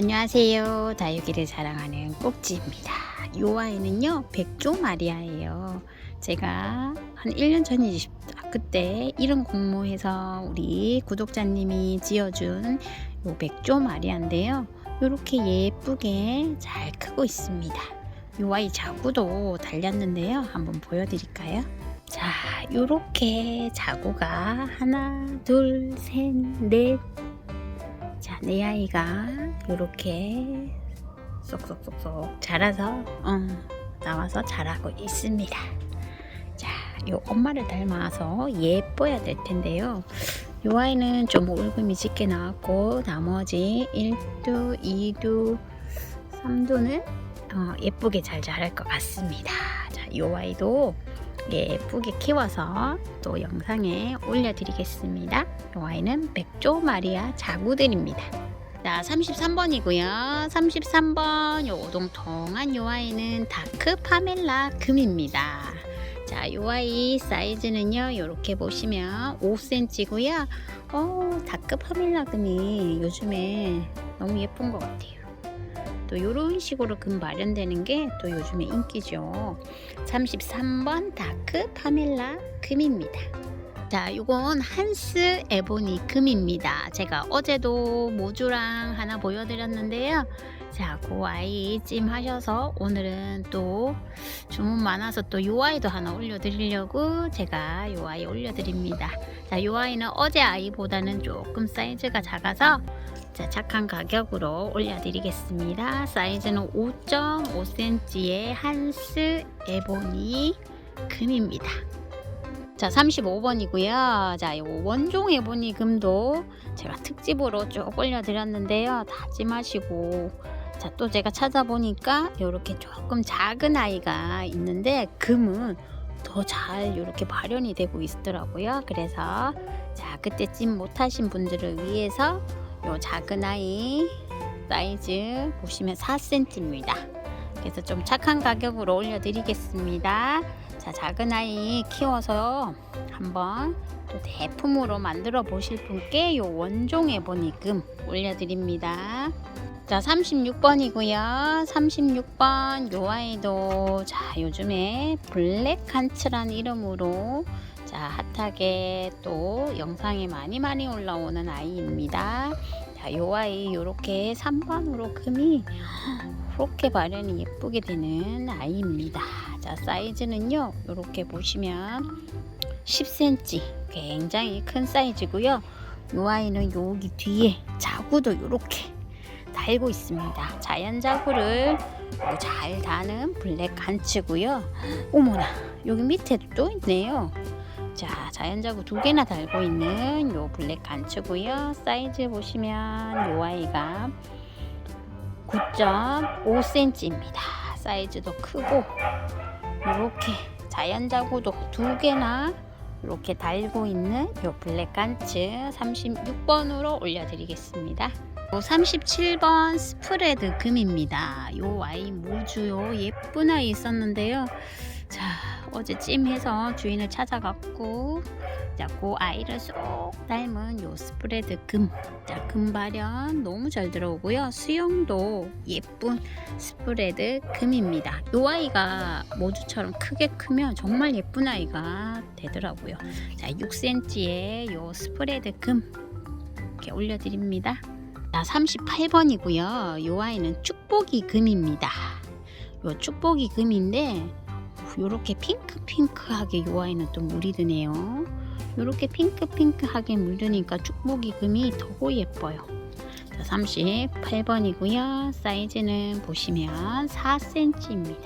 안녕하세요. 다육이를 사랑하는 꼭지입니다. 이 아이는요, 백조 마리아예요. 제가 한 1년 전이지 그때 이런 공모해서 우리 구독자님이 지어준 요 백조 마리아인데요. 이렇게 예쁘게 잘 크고 있습니다. 요 아이 자구도 달렸는데요. 한번 보여드릴까요? 자, 요렇게 자구가 하나, 둘, 셋, 넷, 자, 내 아이가 이렇게 쏙쏙쏙쏙 자라서 어, 나와서 자라고 있습니다. 자, 요 엄마를 닮아서 예뻐야 될 텐데요. 요 아이는 좀 올금이 짙게 나왔고 나머지 1두, 2두, 3두는 어, 예쁘게 잘 자랄 것 같습니다. 자, 요 아이도 예쁘게 키워서 또 영상에 올려드리겠습니다. 요 아이는 백조 마리아 자구들입니다. 자, 33번이고요. 33번 요 오동통한 요 아이는 다크 파멜라 금입니다. 자, 요 아이 사이즈는요. 이렇게 보시면 5cm고요. 어, 다크 파멜라 금이 요즘에 너무 예쁜 것 같아요. 또 이런 식으로 금 마련되는 게 또 요즘에 인기죠. 33번 다크 파멜라 금입니다. 자, 이건 한스 에보니 금입니다. 제가 어제도 모주랑 하나 보여드렸는데요. 자, 그 아이 찜 하셔서 오늘은 또 주문 많아서 또 요 아이도 하나 올려드리려고 제가 요 아이 올려드립니다. 자, 요 아이는 어제 아이보다는 조금 사이즈가 작아서 자, 착한 가격으로 올려드리겠습니다. 사이즈는 5.5cm의 한스 에보니 금입니다. 자, 35번이고요. 자, 이 원종 에보니 금도 제가 특집으로 쭉 올려드렸는데요. 다지 마시고. 자, 또 제가 찾아보니까 이렇게 조금 작은 아이가 있는데 금은 더 잘 이렇게 발현이 되고 있더라고요. 그래서 자, 그때 찜 못하신 분들을 위해서 요 작은 아이 사이즈 보시면 4cm입니다. 그래서 좀 착한 가격으로 올려드리겠습니다. 자, 작은 아이 키워서 한번 또 대품으로 만들어 보실 분께 요 원종 에보니금 올려드립니다. 자, 36번이고요. 36번 요 아이도 자, 요즘에 블랙 칸츠라는 이름으로 자, 핫하게 또 영상에 많이 많이 올라오는 아이입니다. 자, 요 아이 요렇게 3번으로 금이 그렇게 발현이 예쁘게 되는 아이입니다. 자, 사이즈는요. 이렇게 보시면 10cm 굉장히 큰 사이즈고요. 이 아이는 여기 뒤에 자구도 이렇게 달고 있습니다. 자연 자구를 잘 다는 블랙 간츠고요. 어머나 여기 밑에도 또 있네요. 자, 자연 자구 두 개나 달고 있는 요 블랙 간츠고요. 사이즈 보시면 요 아이가 9.5cm입니다. 사이즈도 크고 이렇게 자연 자구도 두 개나 이렇게 달고 있는 요 블랙 간츠 36번으로 올려드리겠습니다. 37번 스프레드 금입니다. 요 아이 모주요 예쁜 아이 있었는데요. 자 어제 찜해서 주인을 찾아갔고 자, 그 아이를 쏙 닮은 요 스프레드 금. 자, 금발현 너무 잘 들어오고요. 수영도 예쁜 스프레드 금입니다. 요 아이가 모주처럼 크게 크면 정말 예쁜 아이가 되더라고요. 자, 6cm의 요 스프레드 금 이렇게 올려드립니다. 자, 38번이고요. 요 아이는 축복이 금입니다. 요 축복이 금인데 요렇게 핑크핑크하게 요 아이는 또 물이 드네요. 이렇게 핑크핑크하게 물드니까 축복이 금이 더 예뻐요. 자, 38번이고요. 사이즈는 보시면 4cm입니다.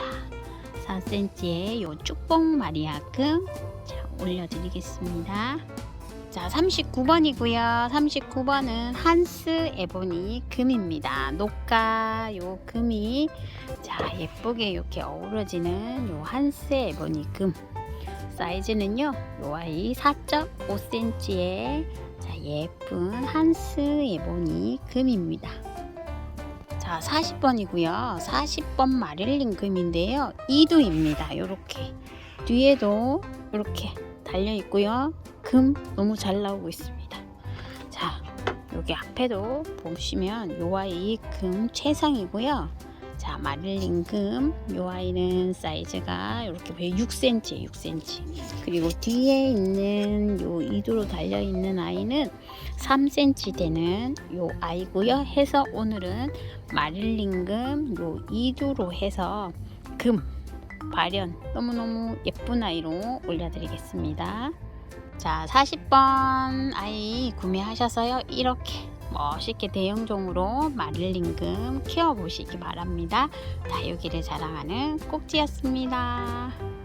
4cm의 요 축복 마리아금 자, 올려드리겠습니다. 자, 39번이고요. 39번은 한스 에보니 금입니다. 녹가 요 금이 자, 예쁘게 이렇게 어우러지는 요 한스 에보니 금. 사이즈는요, 요 아이 4.5cm의 자, 예쁜 한스 에보니 금입니다. 자, 40번이고요. 40번 마릴린 금인데요. 2두입니다. 요렇게. 뒤에도 이렇게 달려 있고요. 금 너무 잘 나오고 있습니다. 자, 여기 앞에도 보시면 요 아이 금 최상이고요. 자, 마릴린 금. 요 아이는 사이즈가 이렇게 보여 6cm, 6cm. 그리고 뒤에 있는 요 이도로 달려 있는 아이는 3cm 되는 요 아이고요. 해서 오늘은 마릴린 금, 요 이도로 해서 금 발현 너무너무 예쁜 아이로 올려드리겠습니다. 자, 40번 아이 구매하셔서요. 이렇게 멋있게 대형종으로 마릴린금 키워보시기 바랍니다. 다육이를 자랑하는 꼭지였습니다.